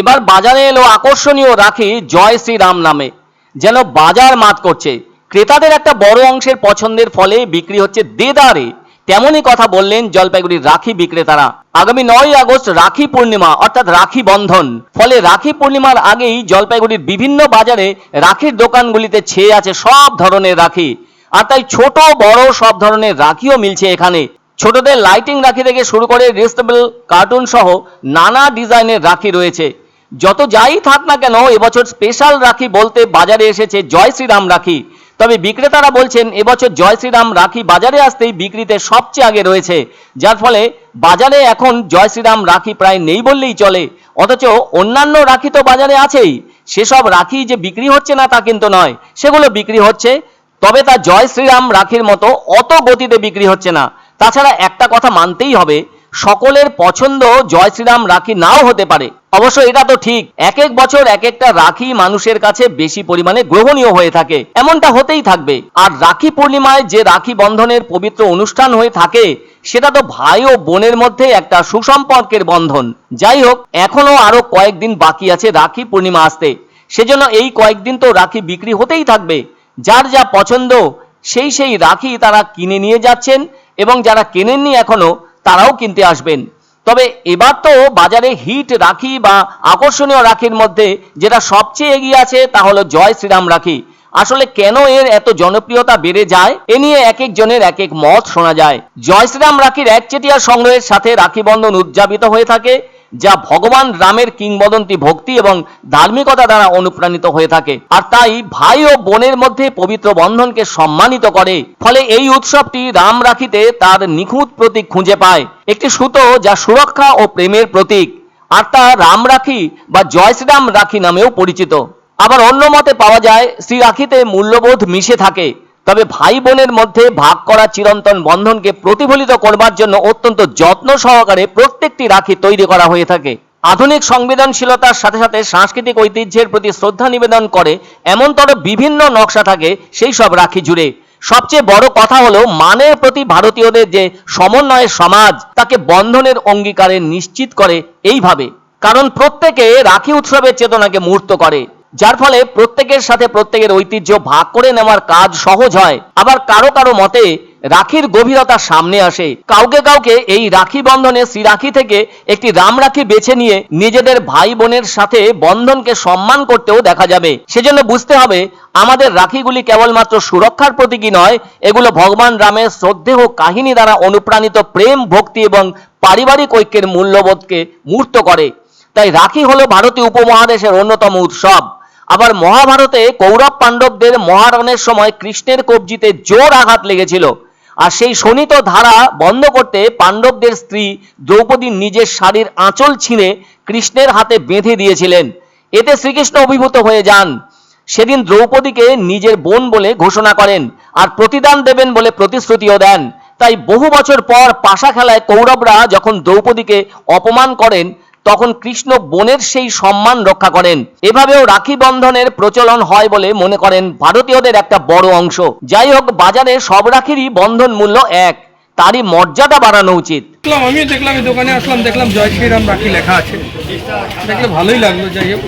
এবার বাজারে এলো আকর্ষণীয় রাখি জয় শ্রীরাম নামে, যেন বাজার মাত করছে। ক্রেতাদের একটা বড় অংশের পছন্দের ফলে বিক্রি হচ্ছে দেদারে। তেমনই কথা বললেন জলপাইগুড়ির রাখি বিক্রেতারা। আগামী নয় আগস্ট রাখি পূর্ণিমা, অর্থাৎ রাখি বন্ধন। ফলে রাখি পূর্ণিমার আগেই জলপাইগুড়ির বিভিন্ন বাজারে রাখির দোকানগুলিতে ছেয়ে আছে সব ধরনের রাখি। আর তাই ছোট, বড় সব ধরনের রাখিও মিলছে এখানে। ছোটদের লাইটিং রাখি থেকে শুরু করে রিস্টেবল কার্টুন সহ নানা ডিজাইনের রাখি রয়েছে। যত যাই থাক না কেন, এবছর স্পেশাল রাখি বলতে বাজারে এসেছে জয় শ্রীরাম রাখি। তবে বিক্রেতারা বলছেন, এবছর জয় শ্রীরাম রাখি বাজারে আসতেই বিক্রিতে সবচেয়ে আগে রয়েছে। যার ফলে বাজারে এখন জয় শ্রীরাম রাখি প্রায় নেই বললেই চলে। অথচ অন্যান্য রাখি তো বাজারে আছেই। সেসব রাখি যে বিক্রি হচ্ছে না তা কিন্তু নয়। সেগুলো বিক্রি হচ্ছে, তবে তা জয় শ্রীরাম রাখির মতো অত গতিতে বিক্রি হচ্ছে না। তাছাড়া একটা কথা মানতেই হবে সকলের পছন্দ জয় শ্রীরাম রাখি নাও হতে পারে। অবশ্য এটা তো ঠিক। এক এক বছর এক একটা রাখি মানুষের কাছে বেশি পরিমাণে গ্রহণীয় হয়ে থাকে। এমনটা হতেই থাকবে। আর রাখি পূর্ণিমায় যে রাখি বন্ধনের পবিত্র অনুষ্ঠান হয়ে থাকে, সেটা তো ভাই ও বোনের মধ্যে একটা সুসম্পর্কের বন্ধন। যাই হোক এখনও আরও কয়েকদিন বাকি আছে রাখি পূর্ণিমা আসতে। সেজন্য এই কয়েকদিন তো রাখি বিক্রি হতেই থাকবে। যার যা পছন্দ, সেই সেই রাখি তারা কিনে নিয়ে যাচ্ছেন এবং যারা কেনেননি এখনও তারাও কিনতে আসবেন। তবে এবার তো বাজারে হিট রাখি বা আকর্ষণীয় রাখির মধ্যে যেটা সবচেয়ে এগিয়ে আছে তা হলো জয় শ্রীরাম রাখি। আসলে কেন এর এত জনপ্রিয়তা বেড়ে যায়? এ নিয়ে এক একজনের এক এক মত শোনা যায়। জয় শ্রীরাম রাখির একচেটিয়া সংগ্রহের সাথে রাখি বন্ধন উদযাপিত হয়ে থাকে। যা ভগবান রামের কিংবদন্তি ভক্তি এবং ধার্মিকতা দ্বারা অনুপ্রাণিত হয়ে থাকে। আর তাই ভাই ও বোনের মধ্যে পবিত্র বন্ধনকে সম্মানিত করে। ফলে এই উৎসবটি রাম রাখিতে তার নিখুঁত প্রতীক খুঁজে পায়। একটি সুতো যা সুরক্ষা ও প্রেমের প্রতীক। আর তা রাম রাখি বা জয় শ্রীরাম রাখি নামেও পরিচিত। আবার অন্য মতে পাওয়া যায় শ্রী রাখিতে মূল্যবোধ মিশে থাকে। তবে ভাই বোনের মধ্যে ভাগ করা চিরন্তন বন্ধনকে প্রতিফলিত করবার জন্য অত্যন্ত যত্ন সহকারে প্রত্যেকটি রাখি তৈরি করা হয়ে থাকে। আধুনিক সংবেদনশীলতার সাথে সাথে সাংস্কৃতিক ঐতিহ্যের প্রতি শ্রদ্ধা নিবেদন করে এমনতর বিভিন্ন নকশা থাকে সেই সব রাখি জুড়ে। সবচেয়ে বড় কথা হলো মানের প্রতি ভারতীয়দের যে সমন্বয়ের সমাজ, তাকে বন্ধনের অঙ্গীকারে নিশ্চিত করে এইভাবে। কারণ প্রত্যেকে রাখি উৎসবের চেতনাকে মূর্ত করে। যার ফলে প্রত্যেকের সাথে প্রত্যেকের ঐতিহ্য ভাগ করে নেওয়ার কাজ সহজ হয়। আবার কারও কারও মতে, রাখির গভীরতা সামনে আসে। কাউকে কাউকে এই রাখি বন্ধনে শ্রীরাখি থেকে একটি রাম রাখি বেছে নিয়ে নিজেদের ভাই বোনের সাথে বন্ধনকে সম্মান করতেও দেখা যাবে। সেজন্য বুঝতে হবে, আমাদের রাখিগুলি কেবলমাত্র সুরক্ষার প্রতীকী নয়, এগুলো ভগবান রামের শ্রদ্ধেয় কাহিনী দ্বারা অনুপ্রাণিত প্রেম, ভক্তি এবং পারিবারিক ঐক্যের মূল্যবোধকে মূর্ত করে। তাই রাখি হলো ভারতীয় উপমহাদেশের অন্যতম উৎসব। আবার মহাভারতে কৌরব পাণ্ডবদের মহারণের সময় কৃষ্ণের কবজিতে জোর আঘাত লেগেছিল। আর সেই শোণিত ধারা বন্ধ করতে পাণ্ডবদের স্ত্রী দ্রৌপদী নিজের শাড়ির আঁচল ছিঁড়ে কৃষ্ণের হাতে বেঁধে দিয়েছিলেন। এতে শ্রীকৃষ্ণ অভিভূত হয়ে যান। সেদিন দ্রৌপদীকে নিজের বোন বলে ঘোষণা করেন আর প্রতিদান দেবেন বলে প্রতিশ্রুতিও দেন। তাই বহু বছর পর পাশা খেলায় কৌরবরা যখন দ্রৌপদীকে অপমান করেন তখন কৃষ্ণ বোনের সেই সম্মান রক্ষা করেন। এভাবেও রাখি বন্ধনের প্রচলন হয় বলে মনে করেন ভারতীয়দের একটা বড় অংশ। যাই হোক বাজারে সব রাখিরই বন্ধন মূল্য এক। তারই মর্যাদা বাড়ানো উচিত। দেখলাম আমি দেখলাম দোকানে আসলাম দেখলাম জয় শ্রীরাম রাখি লেখা আছে। দেখলে ভালোই লাগল যাই হোক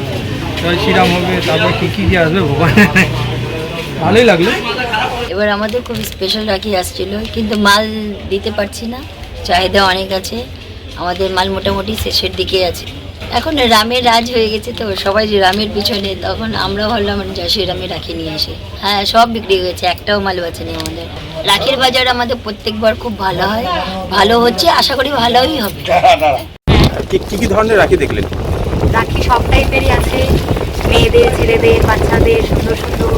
জয় শ্রীরাম হবে তারপর কী কী আসবে ভগবান ভালোই লাগল। এবার আমাদের খুব স্পেশাল রাখি আসছিল কিন্তু মাল দিতে পারছি না চাহিদা অনেক আছে। আমাদের মাল মোটামুটি শেষের দিকে আছে। এখন রামের রাজ হয়ে গেছে তো সবাই যে রামের পিছনে তখন আমরা ভাবলাম জয় রামে রাখি নিয়ে আসি। হ্যাঁ সব বিক্রি হয়েছে একটাও মাল বাঁচেনি আমাদের। রাখির বাজার আমাদের প্রত্যেকবার খুব ভালো হয় ভালো হচ্ছে আশা করি ভালোই হবে। কি কি কি ধরনের রাখি দেখলেন? রাখি সব টাইপেরই আছে। মেয়েদের ছেলেদের বাচ্চাদের সুন্দর সুন্দর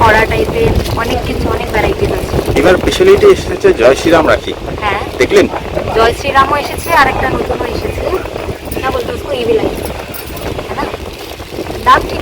কড়া টাইপের অনেক কিছু অনেক ভ্যারাইটিস আছে। এবার স্পেশালিটি এসেছে জয় শ্রীরাম রাখি। হ্যাঁ। দেখলেন? জয় শ্রীরামও এসেছে আরেকটা নতুনও এসেছে। হ্যাঁ, হ্যাঁ না বলতে ইভি লাগে ডাক ঠিক